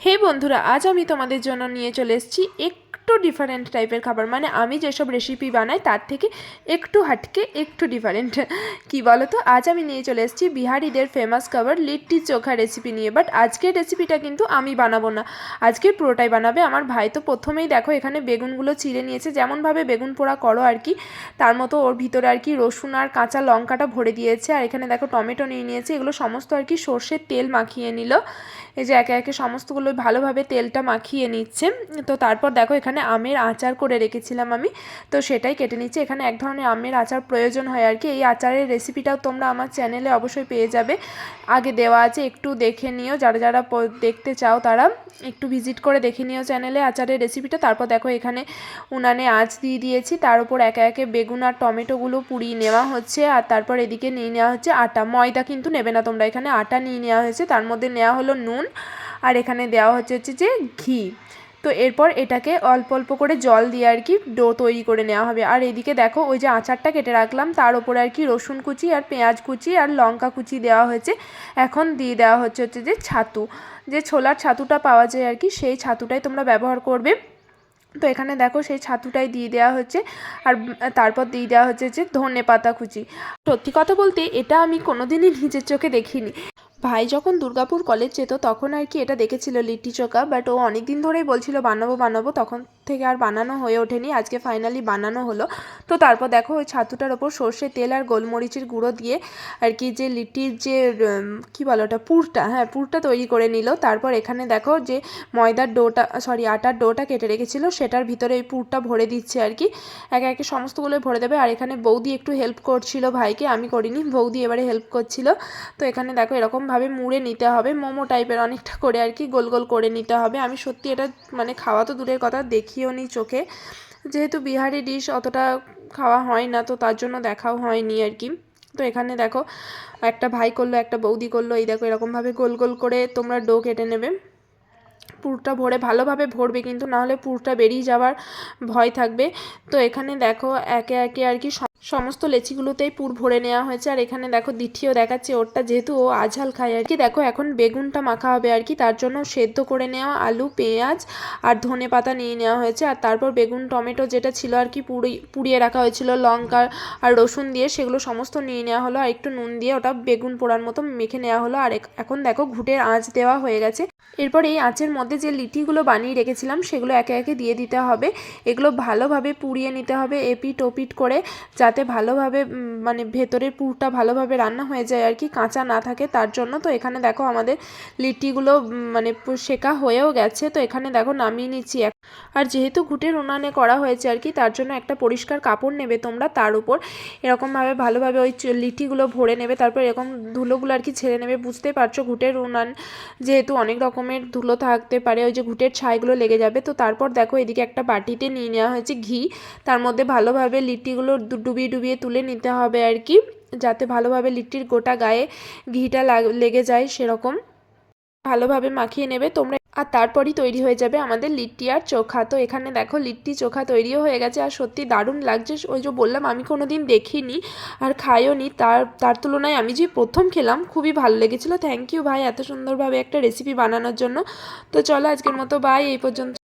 হে বন্ধুরা আজ আমি তোমাদের জন্য নিয়ে চলে এসেছি একটু ডিফারেন্ট টাইপের খাবার। মানে আমি যেসব রেসিপি বানাই, তার থেকে একটু হাটকে একটু ডিফারেন্ট কি বলো তো আজ আমি নিয়ে চলে এসেছি বিহারিদের ফেমাস খাবার লিট্টি চোখা রেসিপি নিয়ে। বাট আজকের রেসিপিটা কিন্তু আমি বানাবো না। আজকের পুরোটাই বানাবে। আমার ভাই তো প্রথমেই দেখো, এখানে বেগুনগুলো চিড়ে নিয়েছে। যেমনভাবে বেগুন পোড়া করো আর কি, তার মতো ওর ভিতরে আর কি রসুন আর কাঁচা লঙ্কাটা ভরে দিয়েছে। আর এখানে দেখো টমেটো নিয়ে নিয়েছে। এগুলো সমস্ত আর কি সর্ষের তেল মাখিয়ে নিল। এই যে একে একে সমস্তগুলো ভালোভাবে তেলটা মাখিয়ে নিচ্ছে। তো তারপর দেখো এখানে আমের আচার করে রেখেছিলাম আমি। তো সেটাই কেটে নিচ্ছি। এখানে এক ধরনের আমের আচার প্রয়োজন হয় আর কি। এই আচারের রেসিপিটাও তোমরা আমার চ্যানেলে অবশ্যই পেয়ে যাবে। আগে দেওয়া আছে, একটু দেখে নিও। যারা যারা দেখতে চাও তারা একটু ভিজিট করে দেখে নিও চ্যানেলে আচারের রেসিপিটা। তারপর দেখো এখানে উনানে আঁচ দিয়ে দিয়েছি। তার উপর একে একে বেগুন আর টমেটোগুলো পুড়িয়ে নেওয়া হচ্ছে। আর তারপর এদিকে নিয়ে নেওয়া হচ্ছে আটা। ময়দা কিন্তু নেবে না তোমরা। এখানে আটা নিয়ে নেওয়া হয়েছে। তার মধ্যে নেওয়া হলো নুন। আর এখানে দেওয়া হচ্ছে হচ্ছে যে ঘি। তো এরপর এটাকে অল্প অল্প করে জল দিয়ে আর কি ডো তৈরি করে নেওয়া হবে। আর এদিকে দেখো ওই যে আচারটা কেটে রাখলাম, তার উপরে আর কি রসুন কুচি আর পেঁয়াজ কুচি আর লঙ্কা কুচি দেওয়া হয়েছে। এখন দিয়ে দেওয়া হচ্ছে হচ্ছে যে ছাতু। যে ছোলার ছাতুটা পাওয়া যায় আর কি, সেই ছাতুটাই তোমরা ব্যবহার করবে। তো এখানে দেখো সেই ছাতুটাই দিয়ে দেওয়া হচ্ছে আর তারপর দিয়ে দেওয়া হচ্ছে যে ধনে পাতা কুচি। সত্যি কথা বলতে এটা আমি কোনোদিনই নিজের চোখে দেখিনি। ভাই যখন দুর্গাপুর কলেজ যেত, তখন আর কি এটা দেখেছিল লিট্টি চোখা বাট ও অনেক দিন ধরেই বলছিল, বানাবো বানাবো। তখন থেকে আর বানানো হয়ে ওঠেনি, আজকে ফাইনালি বানানো হলো। তো তারপর দেখো ওই ছাতুটার ওপর সর্ষে তেল আর গোলমরিচের গুঁড়ো দিয়ে আর কি যে লিট্টির যে কি বলো ওটা, পুরটা হ্যাঁ পুরটা তৈরি করে নিল। তারপর এখানে দেখো যে ময়দার ডোটা সরি আটার ডোটা কেটে রেখেছিল, সেটার ভিতরে এই পুরটা ভরে দিচ্ছে আর কি। একে একে সমস্তগুলো ভরে দেবে। আর এখানে বৌদি একটু হেল্প করছিল ভাইকে, আমি করিনি, বৌদি এবারে হেল্প করছিল। তো এখানে দেখো এরকমভাবে মুড়ে নিতে হবে, মোমো টাইপের অনেকটা করে আর কি, গোল গোল করে নিতে হবে। আমি সত্যি এটা মানে খাওয়া তো দূরের কথা দেখিও নি চোখে। যেহেতু বিহারি ডিশ অতটা খাওয়া হয় না, তো তার জন্য দেখাও হয়নি আর কি। তো এখানে দেখো, একটা ভাই করল, একটা বৌদি করল, এই দেখো এরকমভাবে গোল গোল করে তোমরা ডো কেটে নেবে। পুরটা ভরে ভালোভাবে ভরবে কিন্তু, নাহলে পুরটা বেরিয়ে যাওয়ার ভয় থাকবে। তো এখানে দেখো, একে একে আর কি সমস্ত লেচিগুলোতেই পুর ভরে নেওয়া হয়েছে। আর এখানে দেখো দিঠিও দেখাচ্ছে, ওরটা যেহেতু ও আঝাল খায় আর কি। দেখো এখন বেগুনটা মাখা হবে আর কি। তার জন্য সেদ্ধ করে নেওয়া আলু, পেঁয়াজ আর ধনে পাতা নিয়ে নেওয়া হয়েছে। আর তারপর বেগুন, টমেটো যেটা ছিল আর কি পুড়ি, পুড়িয়ে রাখা হয়েছিল, লঙ্কা আর রসুন দিয়ে সেগুলো সমস্ত নিয়ে নেওয়া হলো। আর একটু নুন দিয়ে ওটা বেগুন পোড়ার মতো মেখে নেওয়া হলো। আর এখন দেখো ঘুটের আঁচ দেওয়া হয়ে গেছে। এরপর এই আঁচের মধ্যে যে লিটিগুলো বানিয়ে রেখেছিলাম, সেগুলো একে একে দিয়ে দিতে হবে। এগুলো ভালোভাবে পুড়িয়ে নিতে হবে, এপিট ওপিট করে যাতে ভালোভাবে মানে ভেতরের পুরটা ভালোভাবে রান্না হয়ে যায় আর কি, কাঁচা না থাকে, তার জন্য। তো এখানে দেখো আমাদের লিটিগুলো মানে সেকা হয়েও গেছে। তো এখানে দেখো নামিয়ে নিচ্ছি আর যেহেতু ঘুটের উনানে করা হয়েছে আর কি, তার জন্য একটা পরিষ্কার কাপড় নেবে তোমরা তার উপর। এরকমভাবে ভালোভাবে ওই লিটিগুলো ভরে নেবে, তারপর এরকম ধুলোগুলো আর কি ছেড়ে নেবে। বুঝতে পারছ ঘুটের উনান যেহেতু অনেক রকমের ধুলো থাকতে পারে, ওই যে ঘুটের ছাইগুলো লেগে যাবে। তো তারপর দেখো এদিকে একটা বাটিতে নিয়ে নেওয়া হয়েছে ঘি। তার মধ্যে ভালোভাবে লিট্টিগুলো ডু- ডুবিয়ে ডুবিয়ে তুলে নিতে হবে আর কি, যাতে ভালোভাবে লিট্টির গোটা গায়ে ঘিটা লাগ- যায় সেরকম। ভালোভাবে মাখিয়ে নেবে, তোমরা আর তারপরই তৈরি হয়ে যাবে আমাদের লিট্টি আর চোখা। তো এখানে দেখো লিট্টি চোখা তৈরিও হয়ে গেছে আর সত্যি দারুণ লাগছে। ওই যে বললাম, আমি কোনো দিন দেখিনি আর খাইও নি। তার তার তুলনায় আমি যে প্রথম খেলাম, খুবই ভালো লেগেছিলো। থ্যাংক ইউ ভাই, এত সুন্দরভাবে একটা রেসিপি বানানোর জন্য। তো চলো আজকের মতো বাই এই পর্যন্ত